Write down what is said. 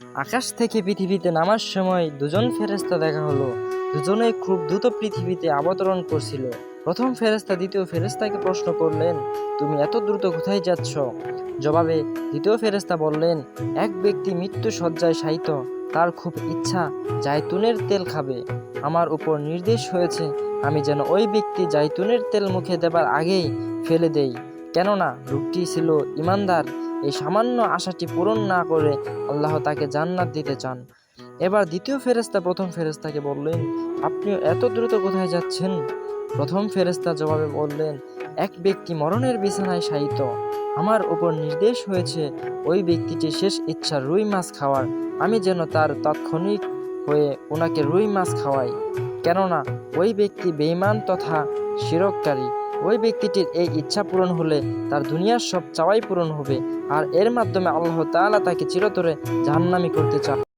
আকাশ থেকে পৃথিবীতে নামার সময় দুজন ফেরেস্তা দেখা হলো। দুজনেই খুব দ্রুত পৃথিবীতে অবতরণ করছিল। প্রথম ফেরেস্তা দ্বিতীয় ফেরেস্তাকে প্রশ্ন করলেন, তুমি এত দ্রুত কোথায় যাচ্ছ? জবাবে দ্বিতীয় ফেরেস্তা বললেন, এক ব্যক্তি মৃত্যু সজ্জায় শায়িত। তার খুব ইচ্ছা জায়তুনের তেল খাবে। আমার উপর নির্দেশ হয়েছে, আমি যেন ওই ব্যক্তি জায়তুনের তেল মুখে দেবার আগেই ফেলে দেই। কেননা লোকটি ছিল ইমানদার এই সামান্য আশাটি পূরণ না করে আল্লাহ তাকে জান্নাত দিতে চান। এবার দ্বিতীয় ফেরেস্তা প্রথম ফেরেস্তাকে বললেন আপনি এত দ্রুত কোথায় যাচ্ছেন? প্রথম ফেরেস্তা জবাবে বললেন, এক ব্যক্তি মরণের বিছানায় শায়িত। আমার উপর নির্দেশ হয়েছে, ওই ব্যক্তিটির শেষ ইচ্ছা রুই মাছ খাওয়ার। আমি যেন তার তাৎক্ষণিক হয়ে ওনাকে রুই মাছ খাওয়াই। কেননা, ওই ব্যক্তি বেইমান তথা শিরককারী ওই ব্যক্তিটির এই ইচ্ছা পূরণ হলে তার দুনিয়ার সব চাওয়াই পূরণ হবে, আর এর মাধ্যমে আল্লাহ তালা তাকে চিরতরে জাহান্নামি করতে চান।